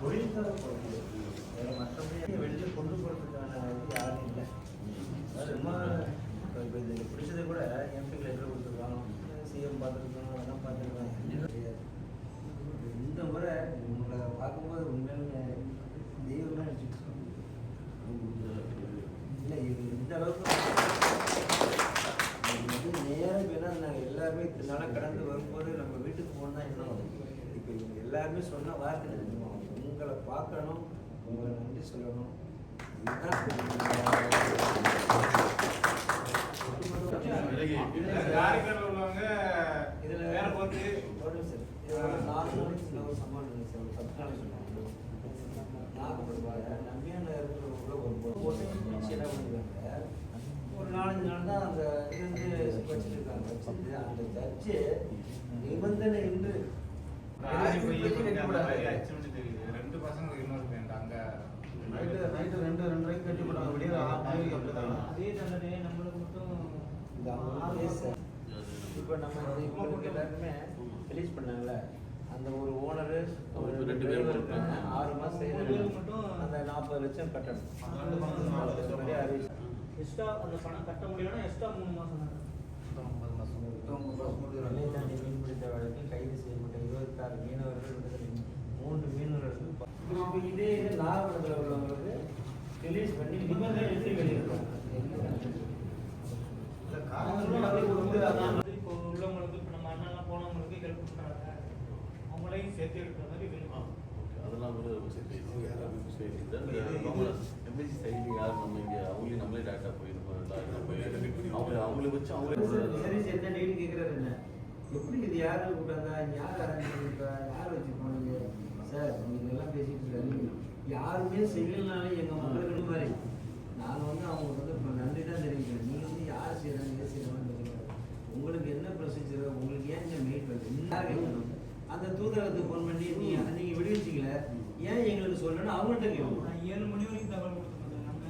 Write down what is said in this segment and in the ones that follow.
தொழில்தான் வேறு மற்றபடி வெளியே கொண்டு போகிறதுக்கான இது யாரும் இல்லை இப்போ இது பிடிச்சது கூட எம்பிக்கு லெட்டர் கொடுத்துருக்காங்க சிஎம் பார்த்துருக்காங்க அதெல்லாம் பார்த்துருக்காங்க இந்த முறை உங்களை பார்க்கும்போது உண்மையில தெய்வம்லாம் இல்லை இது இந்த அளவுக்கு நேரம் ஏன்னா நாங்கள் எல்லாருமே இதனால கடந்து வரும்போது நம்ம வீட்டுக்கு போனால் என்ன இப்போ இவங்க எல்லாருமே சொன்ன வார்த்தை உங்களை பார்க்கணும் உங்களை நன்றி சொல்லணும். ஒரு நாலஞ்சு நாள் தான் அந்த இது வச்சுட்டு அந்த ஜட்ஜு நிபந்தனை இன்று ரெண்டு பசங்க இன்னொரு பையன் அங்க நைட்டு நைட்டு ரெண்டு ரெண்டரைக்கு கட்டி போட்டாங்க விடிய அப்படிதான் அதே தண்டனை நம்மளுக்கு மட்டும் இப்போ நம்ம இந்த எல்லாருமே ரிலீஸ் பண்ணாங்கல்ல அந்த ஒரு ஓனரு ஒரு ரெண்டு பேர் ஆறு மாதம் மட்டும் அந்த நாற்பது லட்சம் கட்டணும் ரெண்டு அறிவிச்சு. எக்ஸ்ட்ரா அந்த பணம் கட்ட முடியலன்னா எக்ஸ்ட்ரா மூணு மாசம் தான் எல்லை தாண்டி மீன் பிடித்த வழக்கில் கைது செய்யப்பட்ட இருபத்தாறு மீனவர்கள் விடுதலை மூன்று மீனவர்களுக்கு இப்போ இதே இது நாகப்பட்டினத்தில் உள்ளவங்களுக்கு ரிலீஸ் பண்ணி நிபந்தனை எழுதி வெளியிடுறாங்க இப்போ உள்ளவங்களுக்கு இப்போ நம்ம அண்ணன்லாம் போனவங்களுக்கு ஹெல்ப் பண்ணுறாங்க அவங்களையும் சேர்த்து எடுக்கிற மாதிரி வேணும். அதெல்லாம் கூட ரொம்ப சரி சரி எம்எஸ்சி சைடு யார் நம்ம இங்கே அவங்களே நம்மளே டேட்டா போய் நம்ம அவங்கள வச்சு அவங்களே சரி என்ன டெய்லி கேட்குறாரு என்ன? எப்படி இது யாரு கூட்டாங்க யார் அரேஞ்ச் பண்ணிருக்கா யார் வச்சு போனீங்க சார் நீங்க எல்லாம் பேசிட்டு இருக்காரு யாருமே செய்யலனாலே எங்க மக்களுக்கு மாதிரி நான் வந்து அவங்க வந்து இப்போ நன்றி தான் தெரிவிக்கிறேன். நீங்க வந்து யார் செய்யறாங்க எது செய்யறாங்கன்னு தெரியல உங்களுக்கு என்ன ப்ரொசீஜர் உங்களுக்கு ஏன் இந்த பண்ணுறது யார் கேட்கணும் அந்த தூதரகத்துக்கு ஃபோன் பண்ணி நீங்க நீங்க விடுவிச்சிங்களே ஏன் எங்களுக்கு சொல்லணும்னு அவங்கள்ட்ட கேட்கணும் நான் ஏழு மணி வரைக்கும் தகவல் கொடுத்துருந்தேன்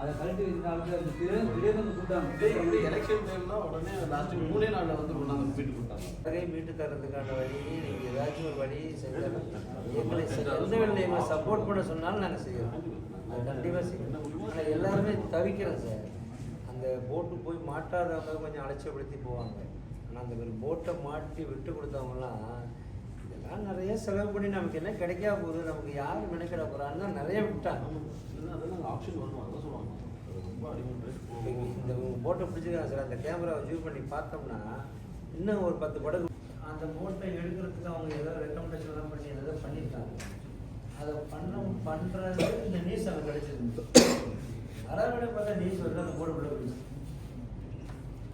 ஒரு காட்டுக்கு வச்சிருக்கேன் இதே இப்படி எலெக்ஷன் டைம்னா உடனே லாஸ்ட் மூணே நாள்ல வந்து கொண்டாந்து வீட்டுக்கு கொடுத்தாங்க. வரை மீட்டு தரதுக்கான வழி நீங்க ஏதாச்சும் ஒரு வழி செஞ்சாலும் எங்களை எந்த வேலை எங்களை சப்போர்ட் பண்ண சொன்னாலும் நாங்கள் செய்யறோம். அது கண்டிப்பாக செய்யணும் ஆனால் எல்லாருமே தவிக்கிறோம் சார். அந்த போட்டு போய் மாட்டாதவங்க கொஞ்சம் அலட்சியப்படுத்தி போவாங்க. ஆனால் அந்த ஒரு போட்டை மாட்டி விட்டு கொடுத்தவங்கலாம் இதெல்லாம் நிறைய செலவு பண்ணி நமக்கு என்ன கிடைக்கா போகுது நமக்கு யார் மெனக்கிட போகிறான்னு நிறைய விட்டாங்க. அதெல்லாம் ஆப்ஷன் வரும் அதான் சொல்லுவாங்க. ரொம்ப அடிமன் இந்த போட்டை பிடிச்சிருக்காங்க சார் அந்த கேமராவை வியூ பண்ணி பார்த்தோம்னா இன்னும் ஒரு பத்து படகு அந்த போட்டை எடுக்கிறதுக்கு அவங்க ஏதோ ரெக்கமெண்டேஷன்லாம் பண்ணி ஏதோ பண்ணியிருக்காங்க. அதை பண்ண பண்ணுறது இந்த நியூஸ் அங்கே கிடச்சிருந்து வரவிட பார்த்தா நியூஸ் வந்து அந்த போட்டு உள்ள போயிடுச்சு.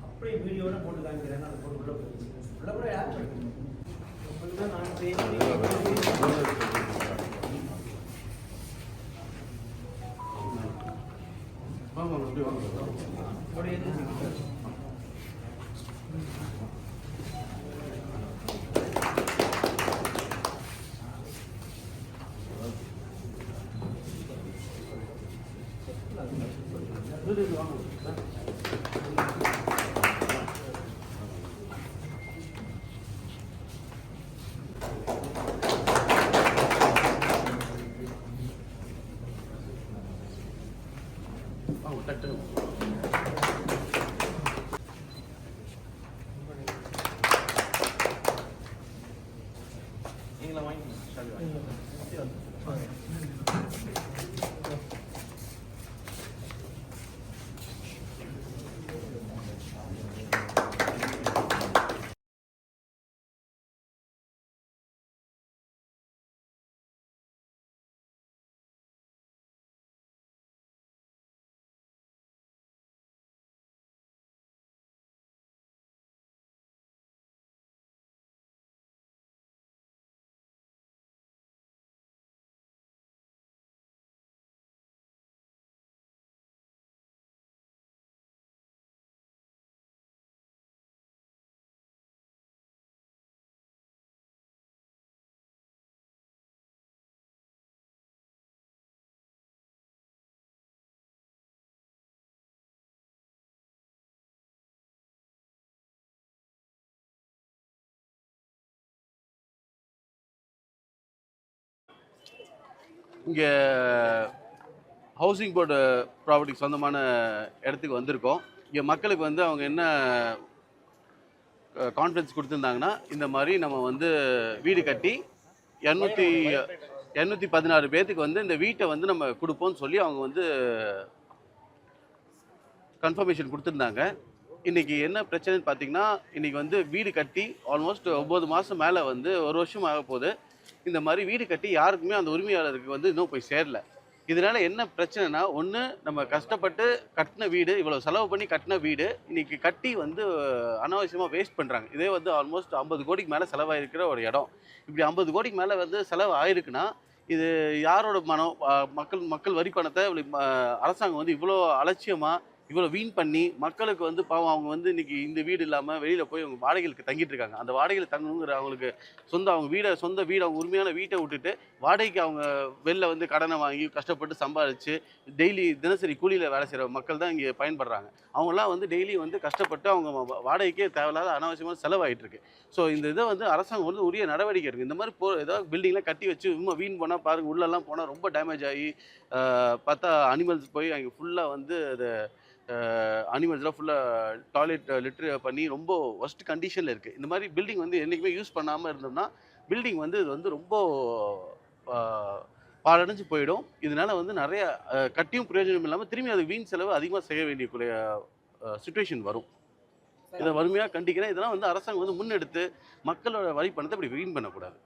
அப்படியே வீடியோட போட்டு காமிக்கிறாங்க அந்த போட்டு உள்ள போயிடுச்சு. உள்ள கூட உங்களுக்கு தான் நான் பேசி வாங்க அப்படி வாங்க அப்படியே இருந்துச்சு வாங்க டக்குன்னு நீங்களா வாங்கிக்கணும் இங்கே ஹவுசிங் போர்டு ப்ராப்பர்ட்டிக்கு சொந்தமான இடத்துக்கு வந்திருக்கோம். இங்கே மக்களுக்கு வந்து அவங்க என்ன கான்ஃபிடன்ஸ் கொடுத்துருந்தாங்கன்னா இந்த மாதிரி நம்ம வந்து வீடு கட்டி இரநூத்தி இரநூத்தி பதினாறு பேர்த்துக்கு வந்து இந்த வீட்டை வந்து நம்ம கொடுப்போம்னு சொல்லி அவங்க வந்து கன்ஃபர்மேஷன் கொடுத்துருந்தாங்க. இன்னைக்கு என்ன பிரச்சனைன்னு பார்த்தீங்கன்னா இன்றைக்கி வந்து வீடு கட்டி ஆல்மோஸ்ட் ஒம்பது மாதம் மேலே வந்து ஒரு வருஷம் ஆக போகுது இந்த மாதிரி வீடு கட்டி யாருக்குமே அந்த உரிமையாளருக்கு வந்து இன்னும் போய் சேரல. இதனால என்ன பிரச்சனைனா ஒன்று நம்ம கஷ்டப்பட்டு கட்டின வீடு இவ்வளோ செலவு பண்ணி கட்டின வீடு இன்னைக்கு கட்டி வந்து அனாவசியமாக வேஸ்ட் பண்ணுறாங்க இதே வந்து ஆல்மோஸ்ட் ஐம்பது கோடிக்கு மேலே செலவாயிருக்கிற ஒரு இடம். இப்படி ஐம்பது கோடிக்கு மேலே வந்து செலவு ஆயிருக்குன்னா இது யாரோட மனம் மக்கள் மக்கள் வரி பணத்தை அரசாங்கம் வந்து இவ்வளோ அலட்சியமாக இவ்வளோ வீண் பண்ணி மக்களுக்கு வந்து பாவம் அவங்க வந்து இன்னைக்கு இந்த வீடு இல்லாமல் வெளியில் போய் அவங்க வாடகைகளுக்கு தங்கிட்டு இருக்காங்க. அந்த வாடகையில் தங்கணுங்கிற அவங்களுக்கு சொந்த அவங்க வீடை சொந்த வீடு அவங்க உரிமையான வீட்டை விட்டுட்டு வாடகைக்கு அவங்க வெளில வந்து கடனை வாங்கி கஷ்டப்பட்டு சம்பாதிச்சு டெய்லி தினசரி கூலியில் வேலை செய்கிற மக்கள் தான் இங்கே பயன்படுறாங்க. அவங்களாம் வந்து டெய்லி வந்து கஷ்டப்பட்டு அவங்க வாடகைக்கே தேவையில்லாத அனாவசியமாக செலவாகிட்டு இருக்கு ஸோ இந்த இதை வந்து அரசாங்கம் வந்து உரிய நடவடிக்கை இருக்குது இந்த மாதிரி போ ஏதாவது பில்டிங்லாம் கட்டி வச்சு சும்மா வீண் போனால் பாருங்கள் உள்ளெல்லாம் போனால் ரொம்ப டேமேஜ் ஆகி பார்த்தா அனிமல்ஸ் போய் அங்கே ஃபுல்லாக வந்து அது அனிமல்ஸ்லாம் ஃபுல்லாக டாய்லெட் லிட்ரு பண்ணி ரொம்ப ஒஸ்ட் கண்டிஷனில் இருக்குது இந்த மாதிரி பில்டிங் வந்து என்றைக்குமே யூஸ் பண்ணாமல் இருந்தோம்னா பில்டிங் வந்து இது வந்து ரொம்ப ஆஹ், பாழடைஞ்சு போயிடும். இதனால வந்து நிறைய கட்டியும் பிரயோஜனம் இல்லாமல் திரும்பி அது வீண் செலவு அதிகமாக செய்ய வேண்டிய சுச்சுவேஷன் வரும். இதை வறுமையாக கண்டிக்கிறேன். இதெல்லாம் வந்து அரசாங்கம் வந்து முன்னெடுத்து மக்களோட வரி பணத்தை இப்படி வீண் பண்ணக்கூடாது.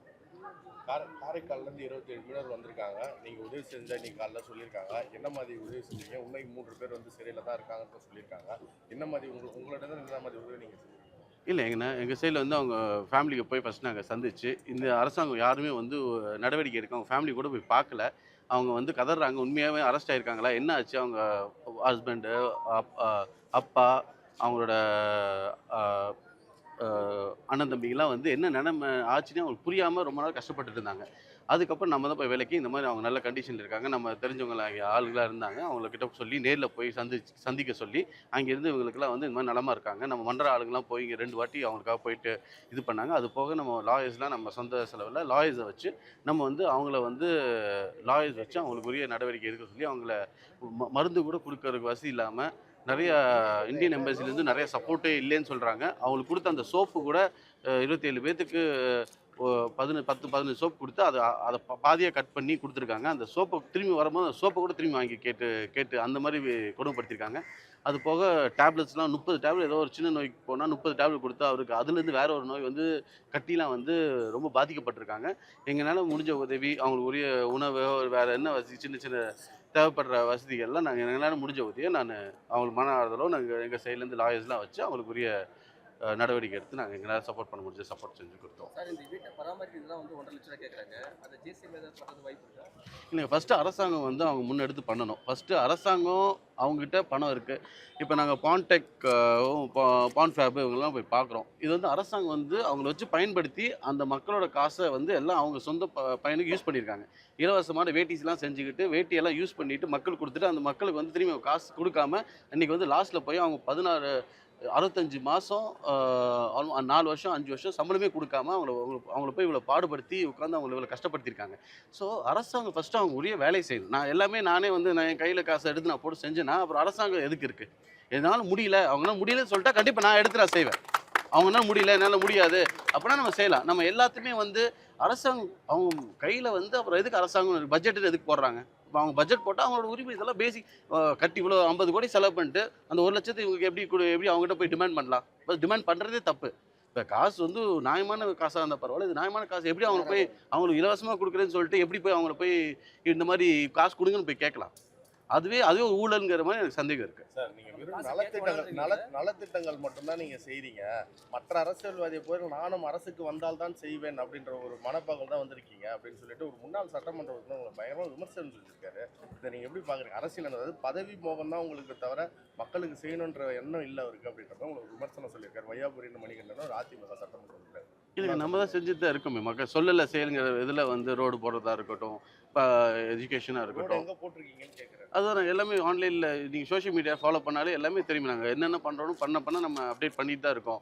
காரைக்கால்லேருந்து இருபத்தேழு மீனவர் வந்திருக்காங்க. நீங்கள் உதவி செஞ்ச இன்னைக்கு காலைல சொல்லியிருக்காங்க. என்ன மாதிரி உதவி செஞ்சீங்க? இன்னைக்கு மூன்று பேர் வந்து சிறையில் தான் இருக்காங்கன்னு சொல்லியிருக்காங்க. என்ன மாதிரி உங்கள் உங்களோட தான் என்ன மாதிரி உதவி நீங்கள் செஞ்சீங்க? இல்லை எங்கண்ணா எங்கள் சைடில் வந்து அவங்க ஃபேமிலிக்கு போய் ஃபஸ்ட் நாங்கள் சந்திச்சு இந்த அரசாங்கம் யாருமே வந்து நடவடிக்கை எடுக்க அவங்க ஃபேமிலி கூட போய் பார்க்கல. அவங்க வந்து கதறாங்க உண்மையாகவே அரெஸ்ட் ஆகிருக்காங்களா என்ன ஆச்சு? அவங்க ஹஸ்பண்டு அப்பா அவங்களோட அண்ணன் தம்பிங்கெல்லாம் வந்து என்ன நிலைமை ஆச்சுன்னு அவங்களுக்கு புரியாமல் ரொம்ப நாள் கஷ்டப்பட்டுட்டு இருந்தாங்க. அதுக்கப்புறம் நம்ம தான் போய் வேலைக்கு இந்த மாதிரி அவங்க நல்ல கண்டிஷனில் இருக்காங்க. நம்ம தெரிஞ்சவங்க ஆளுகளாக இருந்தாங்க. அவங்கக்கிட்ட சொல்லி நேரில் போய் சந்தி சந்திக்க சொல்லி அங்கேருந்து இவங்களுக்குலாம் வந்து இந்த மாதிரி நலமாக இருக்காங்க. நம்ம மன்ற ஆளுங்கெல்லாம் போய் இங்கே ரெண்டு வாட்டி அவங்களுக்காக போயிட்டு இது பண்ணாங்க. அது போக நம்ம லாயர்ஸ்லாம் நம்ம சொந்த செலவில் லாயர்ஸை வச்சு நம்ம வந்து அவங்கள வந்து லாயர்ஸ் வச்சு அவங்களுக்கு உரிய நடவடிக்கை எடுக்க சொல்லி அவங்கள ம- மருந்து கூட கொடுக்கறதுக்கு வசதி இல்லாமல் நிறைய இந்தியன் எம்பசிலேருந்து நிறைய சப்போர்ட்டே இல்லைன்னு சொல்கிறாங்க அவங்களுக்கு கொடுத்த அந்த சோப்பு கூட இருபத்தேழு பேர்த்துக்கு பதினு பத்து பதினஞ்சு சோப்பு கொடுத்து அதை அதை பாதியாக கட் பண்ணி கொடுத்துருக்காங்க. அந்த சோப்பை திரும்பி வரும்போது அந்த சோப்பை கூட திரும்பி வாங்கி கேட்டு கேட்டு அந்த மாதிரி கொடுமைப்படுத்திருக்காங்க. அது போக டேப்லெட்ஸ்லாம் முப்பது டேப்லெட் ஏதோ ஒரு சின்ன நோய்க்கு போனால் முப்பது டேப்லெட் கொடுத்து அவருக்கு அதுலேருந்து வேற ஒரு நோய் வந்து கட்டிலாம் வந்து ரொம்ப பாதிக்கப்பட்டிருக்காங்க. எங்களால் முடிஞ்ச உதவி அவங்களுக்கு உரிய உணவு வேறு என்ன வசதி சின்ன சின்ன தேவைப்படுற வசதிகள்லாம் நாங்கள் எங்களால் முடிஞ்ச உதவியை நான் அவங்களுக்கு மன ஆறுதலோ நாங்கள் எங்கள் சைட்லேருந்து லாயர்ஸ்லாம் வச்சு அவங்களுக்கு உரிய நடவடிக்கை எடுத்து நாங்கள் எங்களால் சப்போர்ட் பண்ண முடிஞ்ச சப்போர்ட் செஞ்சு கொடுத்தோம். சார் இந்த வீட்டை பராமரிக்கிறதுக்கு தான் வந்து ஒன்றரை லட்ச ரூபா கேட்குறாங்க அதை ஜேசிபி ஏதாவது வாய்ப்பு இருக்கா? இல்லைங்க ஃபஸ்ட்டு அரசாங்கம் வந்து அவங்க முன்னெடுத்து பண்ணணும். ஃபஸ்ட்டு அரசாங்கம் அவங்ககிட்ட பணம் இருக்குது இப்போ நாங்கள் பான்டெக் பான் ஃபேப் இவங்கெல்லாம் போய் பார்க்குறோம் இது வந்து அரசாங்கம் வந்து அவங்கள வச்சு பயன்படுத்தி அந்த மக்களோட காசை வந்து எல்லாம் அவங்க சொந்த பயனுக்கு யூஸ் பண்ணியிருக்காங்க இலவசமான வேட்டிஸ்லாம் செஞ்சுக்கிட்டு வேட்டியெல்லாம் யூஸ் பண்ணிட்டு மக்களுக்கு கொடுத்துட்டு அந்த மக்களுக்கு வந்து திரும்பி காசு கொடுக்காம இன்னைக்கு வந்து லாஸ்ட்டில் போய் அவங்க பதினாறு அறுபத்தஞ்சு மாதம் நாலு வருஷம் அஞ்சு வருஷம் சம்பளமே கொடுக்காம அவங்கள அவங்கள- அவங்கள போய் இவ்வளோ பாடுபடுத்தி உட்காந்து அவங்கள இவ்வளோ கஷ்டப்படுத்தியிருக்காங்க. ஸோ அரசாங்கம் ஃபஸ்ட்டு அவங்க உரிய வேலையை செய்யணும். நான் எல்லாமே நானே வந்து நான் என் கையில் காசை எடுத்து நான் போட்டு செஞ்சேன்னா அப்புறம் அரசாங்கம் எதுக்கு இருக்குது எதனால முடியல. அவங்களால முடியலன்னு சொல்லிட்டா கண்டிப்பாக நான் எடுத்து நான் செய்வேன். அவங்களால முடியல என்னால் முடியாது. அப்படின்னா நம்ம செய்யலாம். நம்ம எல்லாத்தையுமே வந்து அரசாங்கம் அவங்க கையில் வந்து அப்புறம் எதுக்கு அரசாங்கம் பட்ஜெட்டு எதுக்கு போடுறாங்க? இப்போ அவங்க பட்ஜெட் போட்டால் அவங்களோட உரிமை இதெல்லாம் பேசிக் கட்டி இவ்வளோ ஐம்பது கோடி செலவு பண்ணிட்டு அந்த ஒரு லட்சத்தை இவங்களுக்கு எப்படி எப்படி அவங்ககிட்ட போய் டிமாண்ட் பண்ணலாம்? பஸ் டிமாண்ட் பண்ணுறதே தப்பு. இப்போ காசு வந்து நியாயமான காசாக இருந்தால் பரவாயில்ல இது நியாயமான காசு. எப்படி அவங்களுக்கு போய் அவங்களுக்கு இலவசமாக கொடுக்குறேன்னு சொல்லிட்டு எப்படி போய் அவங்கள போய் இந்த மாதிரி காசு கொடுங்கன்னு போய் கேட்கலாம். அதுவே அதுவே ஒரு ஊழல்ங்கிற மாதிரி எனக்கு சந்தேகம் இருக்குது சார் நீங்கள் வெறும் நலத்திட்டங்கள் நல நலத்திட்டங்கள் மட்டும்தான் நீங்கள் செய்கிறீங்க மற்ற அரசியல்வாதியை போய் நானும் அரசுக்கு வந்தால்தான் செய்வேன் அப்படின்ற ஒரு மனப்பாகம் தான் வந்திருக்கீங்க அப்படின்னு சொல்லிட்டு ஒரு முன்னாள் சட்டமன்ற உறுப்பினர் உங்களை பயங்கரமாக விமர்சனம் செஞ்சுருக்காரு. இதை நீங்கள் எப்படி பார்க்குறீங்க அரசியல் அதாவது பதவி மோகம் தான் உங்களுக்கு தவிர மக்களுக்கு செய்யணுன்ற எண்ணம் இல்லை அவருக்கு அப்படின்றத உங்களுக்கு விமர்சனம் சொல்லியிருக்காரு. வையாபுரின்னு மணிகண்டன் ஒரு அதிமுக சட்டமன்ற உறுப்பினர். இல்லைங்க நம்ம தான் செஞ்சுட்டு தான் இருக்கோமே. மக்கள் சொல்லலை செயலுங்கிற இதில் வந்து ரோடு போடுறதா இருக்கட்டும் இப்போ எஜுகேஷனாக இருக்கட்டும். எங்கே போட்டிருக்கீங்கன்னு கேட்குறாரு அதுதான் நாங்கள் எல்லாமே ஆன்லைனில் நீங்கள் சோஷியல் மீடியா ஃபாலோ பண்ணாலே எல்லாமே தெரியும். நாங்கள் என்னென்ன பண்ணுறோம் பண்ண பண்ண நம்ம அப்டேட் பண்ணிட்டு தான் இருக்கோம்.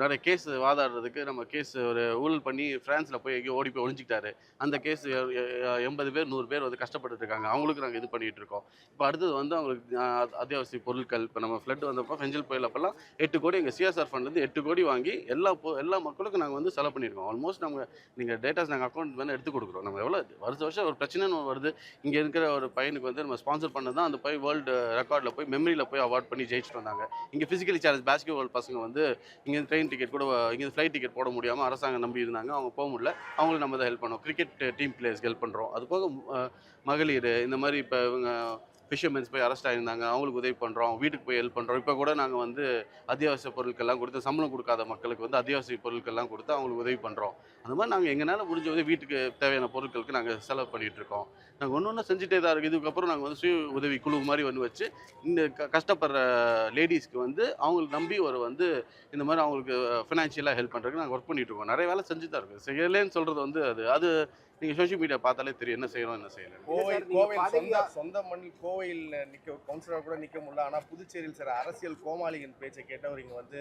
நிறைய கேஸ் வாதாடுறதுக்கு நம்ம கேஸ் ஒரு ஊழல் பண்ணி ஃப்ரான்ஸில் போய் எங்கேயோ ஓடி போய் ஒழிஞ்சிக்கிட்டாரு அந்த கேஸ் எண்பது பேர் நூறு பேர் வந்து கஷ்டப்பட்டு இருக்காங்க. அவங்களுக்கு நாங்கள் இது பண்ணிட்டு இருக்கோம். இப்போ அடுத்தது வந்து அவங்களுக்கு அத்தியாவசிய பொருட்கள் இப்போ நம்ம ஃப்ளட் வந்தப்போ ஃபெஞ்சல் புயல் அப்போல்லாம் எட்டு கோடி எங்கள் சிஎஸ்ஆர் ஃபண்ட்லேருந்து எட்டு கோடி வாங்கி எல்லா எல்லா மக்களுக்கும் நாங்கள் வந்து செலவு பண்ணியிருக்கோம். ஆல்மோஸ்ட் நம்ம நீங்கள் டேட்டாஸ் நாங்கள் அக்கௌண்ட் வேணால் எடுத்து கொடுக்குறோம். நம்ம எவ்வளோ வருஷ வருஷம் ஒரு பிரச்சனைன்னு வருது. இங்கே இருக்கிற ஒரு பையனுக்கு வந்து நம்ம ஸ்பான்சர் பண்ணது தான் அந்த போய் வேர்ல்டு uh, ரெக்கார்டில் போய் மெமரியில் போய் அவார்ட் பண்ணி ஜெயிச்சுட்டு வந்தாங்க. இங்கே ஃபிசிக்கலி சேலஞ்ச் பேஸ்கெட் பால் பசங்க வந்து இங்கே ட்ரெயின் டிக்கெட் கூட இங்கே ஃப்ளைட் டிக்கெட் போட முடியாமல் அரசாங்கம் நம்பி இருந்தாங்க. அவங்க போக முடியல. அவங்களுக்கு நம்ம தான் ஹெல்ப் பண்ணோம். கிரிக்கெட் டீம் பிளேயர்ஸ்க்கு ஹெல்ப் பண்ணுறோம் அது போக uh, மகளிர் இந்த மாதிரி இப்போ இவங்க ஃபிஷர்மென்ஸ் போய் அரெஸ்ட் ஆகியிருந்தாங்க அவங்களுக்கு உதவி பண்ணுறோம் வீட்டுக்கு போய் ஹெல்ப் பண்ணுறோம் இப்போ கூட நாங்கள் வந்து அத்தியாவசிய பொருட்கள்லாம் கொடுத்து சம்பளம் கொடுக்காத மக்களுக்கு வந்து அத்தியாவசிய பொருட்கள்லாம் கொடுத்து அவங்களுக்கு உதவி பண்ணுறோம் அந்த மாதிரி நாங்கள் எங்களால் முடிஞ்ச உதவி வீட்டுக்கு தேவையான பொருட்களுக்கு நாங்கள் செலவு பண்ணிகிட்டு இருக்கோம். நாங்கள் ஒன்று ஒன்று செஞ்சுட்டே தான் இருக்குது இதுக்கப்புறம் நாங்கள் வந்து சுய உதவி குழு மாதிரி வந்து வச்சு இந்த க கஷ்டப்படுற லேடிஸ்க்கு வந்து அவங்களுக்கு நம்பி ஒரு வந்து இந்த மாதிரி அவங்களுக்கு ஃபினான்ஷியலாக ஹெல்ப் பண்ணுறதுக்கு நாங்கள் ஒர்க் பண்ணிட்டு இருக்கோம். நிறைய வேலை செஞ்சு தான் இருக்குது செய்யலேன்னு சொல்கிறது வந்து அது. அது நீங்கள் சோஷியல் மீடியா பார்த்தாலே தெரியும் என்ன செய்யறோம் என்ன செய்யலை கோவை கோவையில் சொந்த? சொந்த மண்ணில் கோவையில் நிக்க கவுன்சிலர் கூட நிக்க முடியல. ஆனா புதுச்சேரியில் சில அரசியல் கோமாளியின் பேச்சை கேட்டவர் இங்க வந்து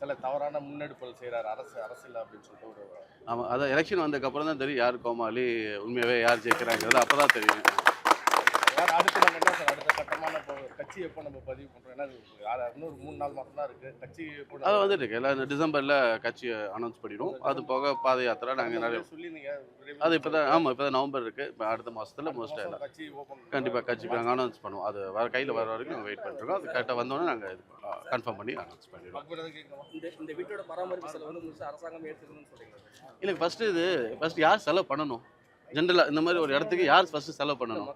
சில தவறான முன்னெடுப்புகள் செய்றாரு. அரசு அரசியல் அப்படின்னு சொல்லிட்டு ஒரு ஆமாம் அதான் எலெக்ஷன் வந்ததுக்கப்புறம் தான் தெரியும் யார் கோமாளி உண்மையாகவே யார் ஜெயிக்கிறாங்கிறது. அப்போ தான் தெரியும். வேற அடுத்து நம்ம என்ன சார் அடுத்த கட்டமான இப்போ கட்சி எப்போ நம்ம பதிவு பண்றோம்? ஏன்னா யார் ஒரு மூணு நாலு மாசம் தான் இருக்கு. கட்சி எப்போ அது வந்துட்டு இருக்கு. எல்லாம் டிசம்பரில் கட்சி அனௌன்ஸ் பண்ணிடுவோம் அது போக பாத யாத்திரை நாங்கள் நிறைய சொல்லி அது இப்போ தான் ஆமாம் இப்போ தான் நவம்பர் இருக்குது இப்போ அடுத்த மாதத்தில் மோஸ்ட்டாக மாசம் எல்லாம் கட்சி ஓபன் கண்டிப்பாக கட்சிக்கு நாங்கள் அனௌன்ஸ் பண்ணுவோம். அது வர கையில் வர வரைக்கும் நாங்கள் வெயிட் பண்ணிருக்கோம் அது கரெக்டாக வந்தோடனே நாங்கள் இது கன்ஃபார்ம் பண்ணி அனௌன்ஸ் பண்ணிடுவோம்? இந்த இந்த வீட்டோட பராமரிப்பு செலவு வந்து அரசாங்கம் ஏற்றுக்கணும்னு சொல்றீங்க இல்லை ஃபஸ்ட்டு இது ஃபஸ்ட் யார் செலவு பண்ணணும்? ஜென்ரலாக இந்த மாதிரி ஒரு இடத்துக்கு யார் ஃபஸ்ட்டு செலவு பண்ணணும்.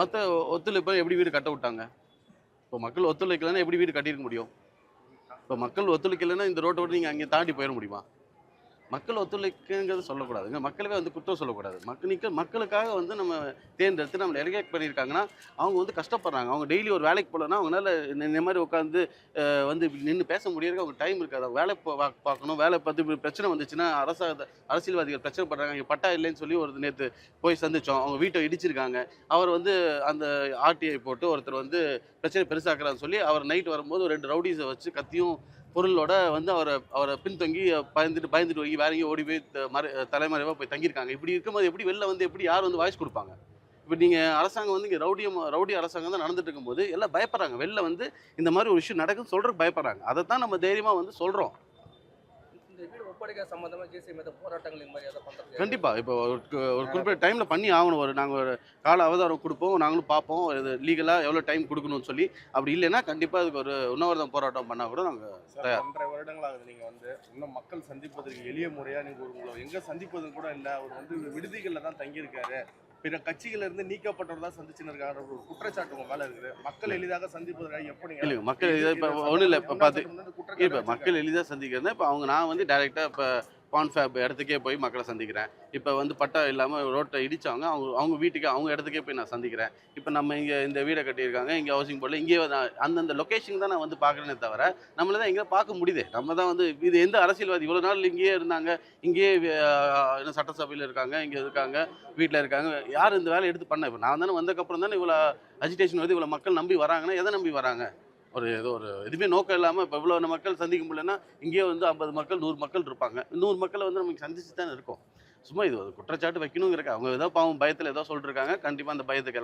மற்ற ஒத்துழைப்பை எப்படி வீடு கட்ட விட்டாங்க? இப்போ மக்கள் ஒத்துழைக்கலைன்னா எப்படி வீடு கட்டியிருக்க முடியும்? இப்போ மக்கள் ஒத்துழைக்கலைன்னா இந்த ரோட்டை விட்டு நீங்கள் அங்கே தாண்டி போயிட முடியுமா? மக்கள் ஒத்துழைக்குங்கிறது சொல்லக்கூடாதுங்க. மக்களவே வந்து குற்றம் சொல்லக்கூடாது. மக்களுக்கு மக்களுக்காக வந்து நம்ம தேர்ந்தெடுத்து நம்மளை எலிகேட் பண்ணியிருக்காங்கன்னா அவங்க வந்து கஷ்டப்படுறாங்க. அவங்க டெய்லி ஒரு வேலைக்கு போகலன்னா அவங்களால இந்த மாதிரி உட்காந்து வந்து நின்று பேச முடியறதுக்கு அவங்க டைம் இருக்காது. அவங்க வேலை பா- பார்க்கணும். வேலை பார்த்து இப்படி பிரச்சனை வந்துச்சுன்னா அரசாங்க அரசியல்வாதிகள் பிரச்சனை பண்ணுறாங்க இங்கே பட்டா இல்லைன்னு சொல்லி ஒரு நேற்று போய் சந்தித்தோம் அவங்க வீட்டை இடிச்சிருக்காங்க. அவர் வந்து அந்த ஆர்டிஐ போட்டு ஒருத்தர் வந்து பிரச்சனை பெருசாக்குறான்னு சொல்லி அவர் நைட் வரும்போது ரெண்டு ரவுடிஸை வச்சு கத்தியும் பொருளோட வந்து அவரை அவரை பின்தங்கி பயந்துட்டு பயந்துட்டு போய் வேற எங்கேயும் ஓடி போய் மறை தலைமறைவாக போய் தங்கியிருக்காங்க. இப்படி இருக்கும்போது எப்படி வெளில வந்து எப்படி யார் வந்து வாய்ஸ் கொடுப்பாங்க? இப்போ நீங்கள் அரசாங்கம் வந்து இங்கே ரவுடியம் ரவுடி அரசாங்கம் தான் நடந்துட்டு இருக்கும்போது எல்லாம் பயப்படுறாங்க. வெளில வந்து இந்த மாதிரி ஒரு விஷயம் நடக்குன்னு சொல்கிறதுக்கு பயப்படுறாங்க. அதை தான் நம்ம தைரியமாக வந்து சொல்கிறோம் ஒப்படைக்க சம்பந்தமா ஜேசி மேத போராட்டங்கள் இந்த மாதிரி ஏதாவது? பண்றது கண்டிப்பாக இப்போ ஒரு ஒரு குறிப்பிட்ட டைமில் பண்ணி ஆகணும். ஒரு நாங்கள் ஒரு கால அவதாரம் கொடுப்போம். நாங்களும் பார்ப்போம். இது லீகலாக எவ்வளோ டைம் கொடுக்கணும்னு சொல்லி. அப்படி இல்லைன்னா கண்டிப்பாக அதுக்கு ஒரு உண்ணாவிரதம் போராட்டம் பண்ணால் கூட நாங்கள் சார் ஒன்றரை வருடங்கள் ஆகுது நீங்க வந்து இன்னும் மக்கள் சந்திப்பதற்கு எளிய முறையா நீங்க ஒரு உங்களை எங்க சந்திப்பது கூட இல்ல. அவர் வந்து விடுதிகள்ல தான் தங்கியிருக்காரு. பிற கட்சிகள்ல இருந்து நீக்கப்பட்டவர் தான் சந்திச்சுன்னு இருக்காரு ஒரு குற்றச்சாட்டு உங்க மேல இருக்குது. மக்கள் எளிதாக சந்திப்பதற்காக எப்படி இல்லைங்க மக்கள் இதை இப்போ ஒன்றும் இல்லை இப்போ பார்த்து இப்போ மக்கள் எளிதாக சந்திக்கிறேன் இப்போ அவங்க நான் வந்து டைரெக்டாக இப்போ பான்ஃபேப் இடத்துக்கே போய் மக்களை சந்திக்கிறேன். இப்போ வந்து பட்டா இல்லாமல் ரோட்டை இடித்தவங்க அவங்க அவங்க வீட்டுக்கு அவங்க இடத்துக்கே போய் நான் சந்திக்கிறேன். இப்போ நம்ம இங்கே இந்த வீடை கட்டியிருக்காங்க இங்கே ஹவுசிங் போர்டில் இங்கே நான் அந்தந்த லொக்கேஷன் தான் நான் வந்து பார்க்குறேனே தவிர நம்மளை தான் எங்கே பார்க்க முடியுது. நம்ம தான் வந்து இது எந்த அரசியல்வாதி இவ்வளோ நாள் இங்கேயே இருந்தாங்க இங்கேயே என்ன சட்டசபையில் இருக்காங்க இங்கே இருக்காங்க வீட்டில் இருக்காங்க யார் இந்த வேலை எடுத்து பண்ண? இப்போ நான் தானே வந்ததுக்கப்புறம் தானே இவ்வளோ அஜிடேஷன் வருது இவ்வளோ மக்கள் நம்பி வராங்கன்னா எதை நம்பி வராங்க? ஒரு ஏதோ ஒரு எதுவுமே நோக்கம் இல்லாமல் இப்போ இவ்வளோ மக்கள் சந்திக்க முடியலன்னா இங்கேயே வந்து ஐம்பது மக்கள் நூறு மக்கள் இருப்பாங்க. நூறு மக்களை வந்து நமக்கு சந்திச்சு தானே இருக்கோம். சும்மா இது ஒரு குற்றச்சாட்டு வைக்கணுங்கிறக்க அவங்க ஏதோ பாவம் பயத்தில் ஏதோ சொல்லிருக்காங்க கண்டிப்பாக அந்த பயத்துக்கு